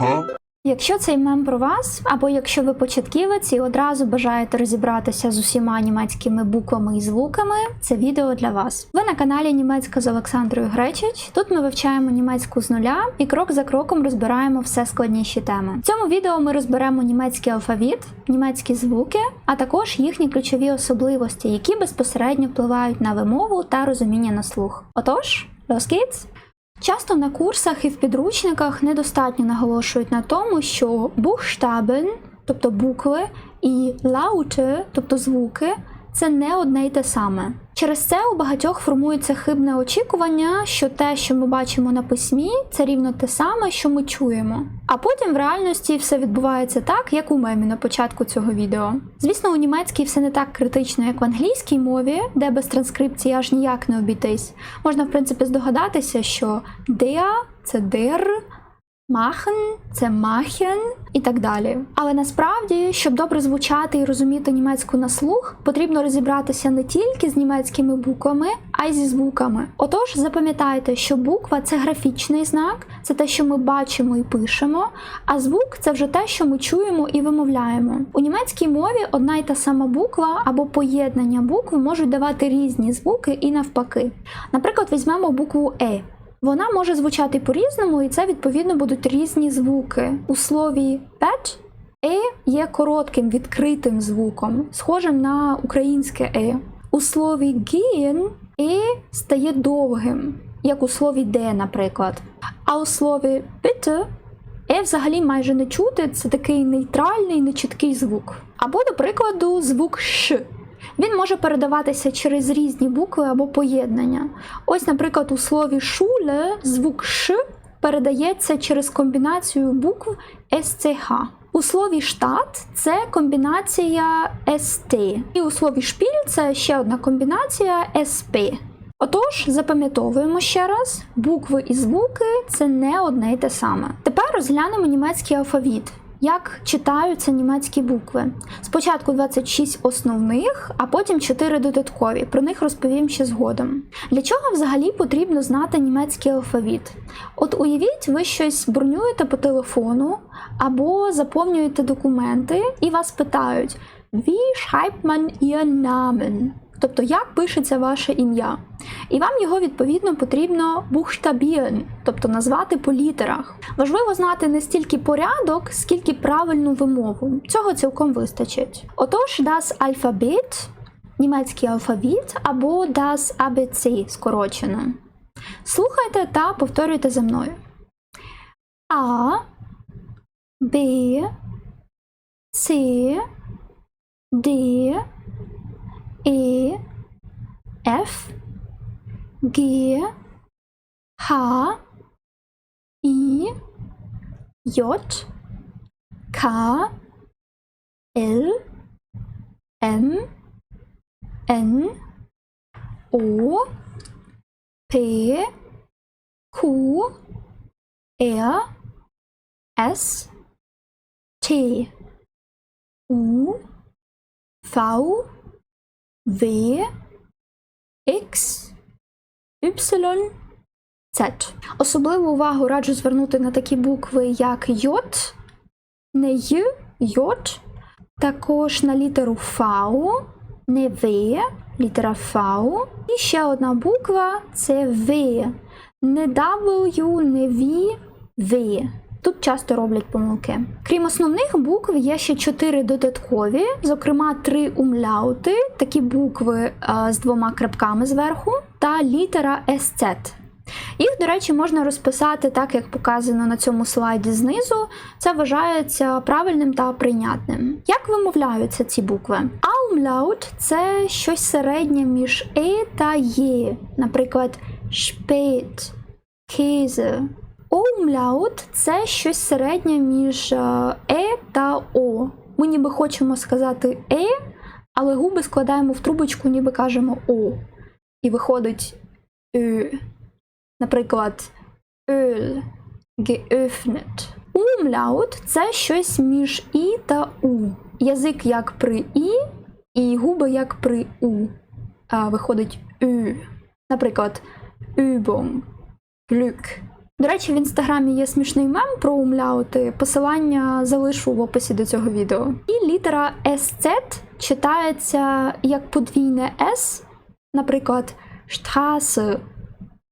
Huh? Якщо цей мем про вас, або якщо ви початківець і одразу бажаєте розібратися з усіма німецькими буквами і звуками, це відео для вас. Ви на каналі Німецька з Олександрою Гречич. Тут ми вивчаємо німецьку з нуля і крок за кроком розбираємо все складніші теми. В цьому відео ми розберемо німецький алфавіт, німецькі звуки, а також їхні ключові особливості, які безпосередньо впливають на вимову та розуміння на слух. Отож, los geht's! Часто на курсах і в підручниках недостатньо наголошують на тому, що Buchstaben, тобто букви, і Laute, тобто звуки, це не одне й те саме. Через це у багатьох формується хибне очікування, що те, що ми бачимо на письмі, це рівно те саме, що ми чуємо. А потім в реальності все відбувається так, як у мемі на початку цього відео. Звісно, у німецькій все не так критично, як в англійській мові, де без транскрипції аж ніяк не обійтись. Можна, в принципі, здогадатися, що der – це der, Machen – це machen і так далі. Але насправді, щоб добре звучати і розуміти німецьку на слух, потрібно розібратися не тільки з німецькими буквами, а й зі звуками. Отож, запам'ятайте, що буква це графічний знак, це те, що ми бачимо і пишемо, а звук це вже те, що ми чуємо і вимовляємо. У німецькій мові одна й та сама буква або поєднання букв можуть давати різні звуки і навпаки. Наприклад, візьмемо букву Е. Вона може звучати по-різному, і це відповідно будуть різні звуки. У слові пет е є коротким відкритим звуком, схожим на українське е. У слові гін е стає довгим, як у слові де, наприклад. А у слові bitte е взагалі майже не чути, це такий нейтральний, нечіткий звук. Або, до прикладу, звук ш. Він може передаватися через різні букви або поєднання. Ось, наприклад, у слові шуле звук ш передається через комбінацію букв СЦХ. У слові штат це комбінація СТ. І у слові шпіль це ще одна комбінація СП. Отож, запам'ятовуємо ще раз, букви і звуки це не одне й те саме. Тепер розглянемо німецький алфавіт. Як читаються німецькі букви? Спочатку 26 основних, а потім 4 додаткові. Про них розповім ще згодом. Для чого взагалі потрібно знати німецький алфавіт? От уявіть, ви щось бронюєте по телефону або заповнюєте документи і вас питають: Wie schreibt man Ihr Namen? Тобто, як пишеться ваше ім'я. І вам його відповідно потрібно buchstabieren, тобто назвати по літерах. Важливо знати не стільки порядок, скільки правильну вимову. Цього цілком вистачить. Отож, das Alphabet, німецький алфавіт або das ABC скорочено. Слухайте та повторюйте за мною. А, Б, С, Д, E, F, G, H, I, J, K, L, M, N, O, P, Q, R, S, T, U, V, V, X, Y, Z. Особливу увагу раджу звернути на такі букви, як J, не Й, J, також на літеру V, не В, літера V. І ще одна буква це В, не W, не V, В. Тут часто роблять помилки. Крім основних букв, є ще чотири додаткові, зокрема три умляути, такі букви а, з двома крапками зверху, та літера SZ. Їх, до речі, можна розписати так, як показано на цьому слайді знизу. Це вважається правильним та прийнятним. Як вимовляються ці букви? Аумляут це щось середнє між е та є, наприклад, шпет, кейзе. Умляут це щось середнє між е та о. Ми ніби хочемо сказати е, але губи складаємо в трубочку, ніби кажемо о. І виходить ö. Наприклад, öl, geöffnet. Умляут це щось між і та у. Язик як при і, і губи як при у. А виходить ü. Наприклад, Übung. Glück. До речі, в інстаграмі є смішний мем про умляути. Посилання залишу в описі до цього відео. І літера SZ читається як подвійне S, наприклад, Straße,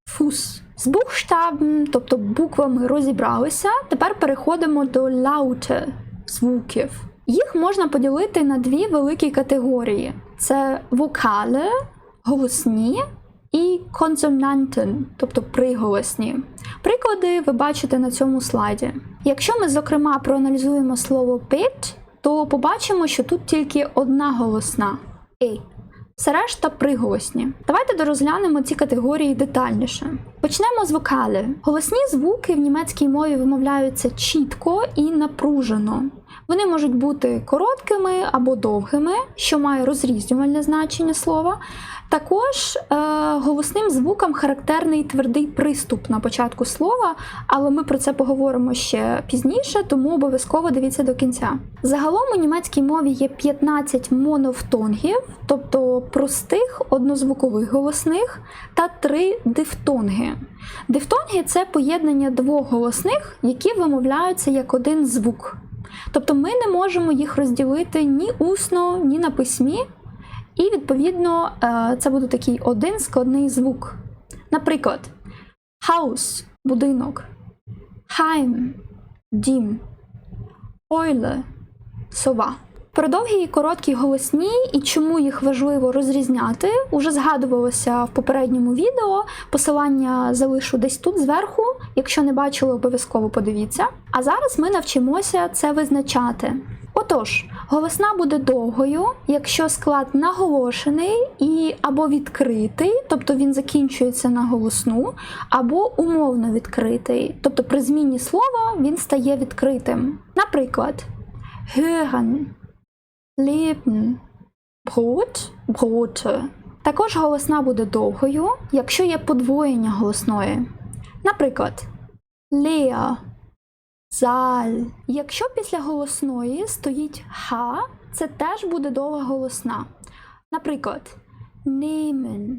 Фус. З букштабм, тобто буквами розібралися. Тепер переходимо до laute звуків. Їх можна поділити на дві великі категорії: це вокали, голосні і консонантен, тобто приголосні. Приклади ви бачите на цьому слайді. Якщо ми, зокрема, проаналізуємо слово pit, то побачимо, що тут тільки одна голосна «е». Все решта приголосні. Давайте дорозглянемо ці категорії детальніше. Почнемо з вокали. Голосні звуки в німецькій мові вимовляються чітко і напружено. Вони можуть бути короткими або довгими, що має розрізнювальне значення слова. Також е, голосним звукам характерний твердий приступ на початку слова, але ми про це поговоримо ще пізніше, тому обов'язково дивіться до кінця. Загалом у німецькій мові є 15 монофтонгів, тобто простих однозвукових голосних, та 3 дифтонги. Дифтонги це поєднання двох голосних, які вимовляються як один звук. Тобто ми не можемо їх розділити ні усно, ні на письмі, і відповідно е, це буде такий один складний звук. Наприклад, хаус будинок, хайм дім, ойле сова. Про довгі і короткі голосні і чому їх важливо розрізняти, уже згадувалося в попередньому відео. Посилання залишу десь тут зверху. Якщо не бачили, обов'язково подивіться. А зараз ми навчимося це визначати. Отож, голосна буде довгою, якщо склад наголошений і або відкритий, тобто він закінчується на голосну, або умовно відкритий, тобто при зміні слова він стає відкритим. Наприклад, hören, leben, Brot, Brote. Також голосна буде довгою, якщо є подвоєння голосної. Наприклад, Lea, Заль. Якщо після голосної стоїть ха, це теж буде довга голосна. Наприклад, nehmen,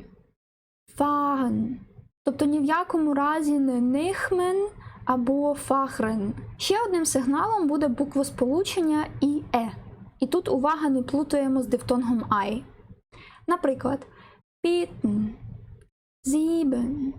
fahren. Тобто ні в якому разі не нихмен або фахрен. Ще одним сигналом буде буквосполучення і е. І тут увага не плутаємо з дифтонгом ай. Наприклад, bitten, sieben.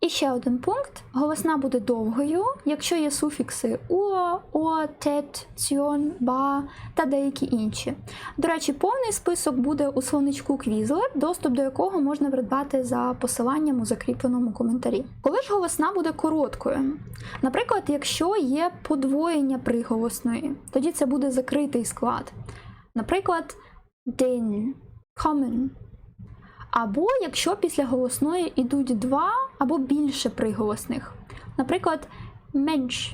І ще один пункт: голосна буде довгою, якщо є суфікси уа, о, тет, цьон, ба та деякі інші. До речі, повний список буде у словничку Quizlet, доступ до якого можна придбати за посиланням у закріпленому коментарі. Коли ж голосна буде короткою? Наприклад, якщо є подвоєння приголосної, тоді це буде закритий склад. Наприклад, den, kommen. Або якщо після голосної йдуть два або більше приголосних. Наприклад, Mensch,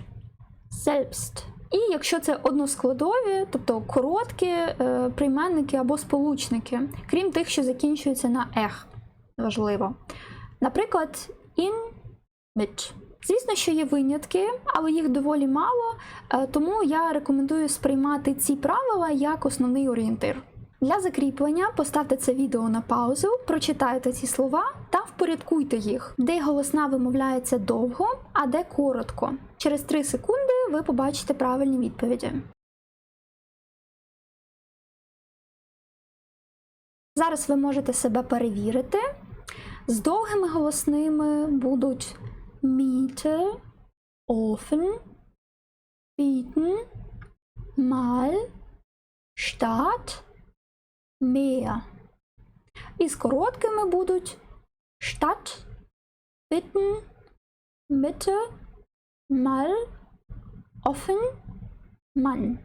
selbst. І якщо це односкладові, тобто короткі е, прийменники або сполучники, крім тих, що закінчуються на ех, важливо. Наприклад, in, mit. Звісно, що є винятки, але їх доволі мало, е, тому я рекомендую сприймати ці правила як основний орієнтир. Для закріплення поставте це відео на паузу, прочитайте ці слова та впорядкуйте їх, де голосна вимовляється довго, а де коротко. Через 3 секунди ви побачите правильні відповіді. Зараз ви можете себе перевірити. З довгими голосними будуть Miete, Ofen, bieten, mal, Stadt, mehr. І з короткими будуть Stadt, bitten, Mitte, mal, offen, Mann.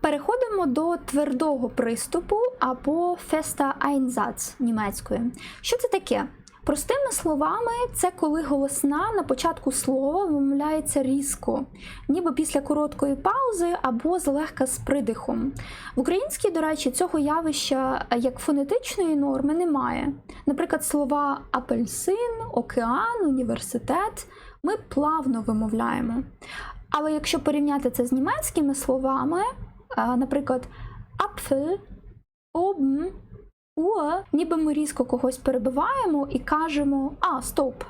Переходимо до твердого приступу або fester Einsatz німецькою. Що це таке? Простими словами, це коли голосна на початку слова вимовляється різко, ніби після короткої паузи або злегка з придихом. В українській, до речі, цього явища як фонетичної норми немає. Наприклад, слова апельсин, океан, університет ми плавно вимовляємо. Але якщо порівняти це з німецькими словами, наприклад, апфель, обм, уа, ніби ми різко когось перебиваємо і кажемо: а, стоп,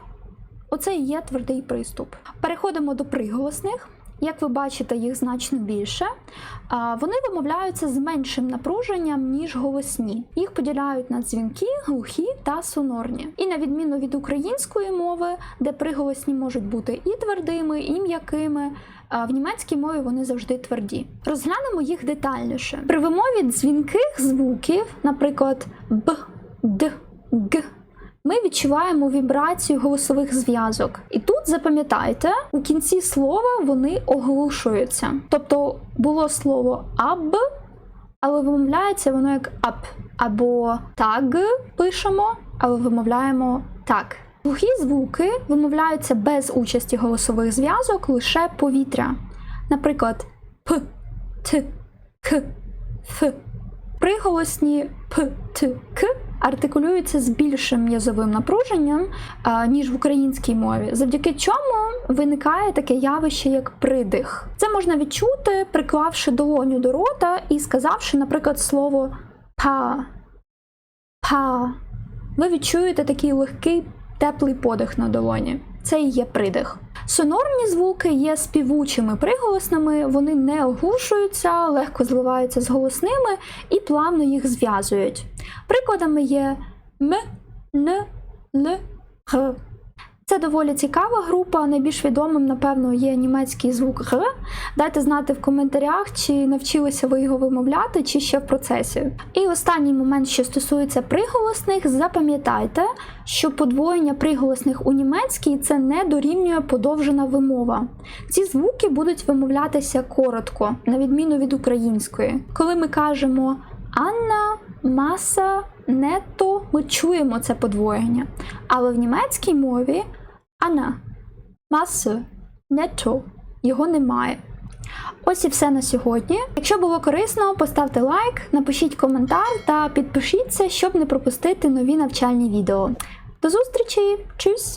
Оце і є твердий приступ. Переходимо до приголосних. Як ви бачите, їх значно більше. Вони вимовляються з меншим напруженням, ніж голосні. Їх поділяють на дзвінки, глухі та сонорні. І на відміну від української мови, де приголосні можуть бути і твердими, і м'якими. В німецькій мові вони завжди тверді. Розглянемо їх детальніше. При вимові дзвінких звуків, наприклад, б, д, г, ми відчуваємо вібрацію голосових зв'язок. І тут запам'ятайте, у кінці слова вони оглушуються. Тобто було слово аб, але вимовляється воно як ап. Або так пишемо, але вимовляємо так. Глухі звуки вимовляються без участі голосових зв'язок лише повітря. Наприклад, п, т, к, ф. Приголосні п, т, к артикулюються з більшим м'язовим напруженням, ніж в українській мові, завдяки чому виникає таке явище, як придих. Це можна відчути, приклавши долоню до рота і сказавши, наприклад, слово па. Па. Ви відчуєте такий легкий теплий подих на долоні. Це і є придих. Сонорні звуки є співучими приголосними, вони не оглушуються, легко зливаються з голосними і плавно їх зв'язують. Прикладами є м, н, л, г. Доволі цікава група. Найбільш відомим, напевно, є німецький звук г. Дайте знати в коментарях, чи навчилися ви його вимовляти, чи ще в процесі. І останній момент, що стосується приголосних, запам'ятайте, що подвоєння приголосних у німецькій це не дорівнює подовжена вимова. Ці звуки будуть вимовлятися коротко, на відміну від української. Коли ми кажемо Анна, маса, нетто, ми чуємо це подвоєння. Але в німецькій мові Анна, маси, нетто його немає. Ось і все на сьогодні. Якщо було корисно, поставте лайк, напишіть коментар та підпишіться, щоб не пропустити нові навчальні відео. До зустрічі! Чус!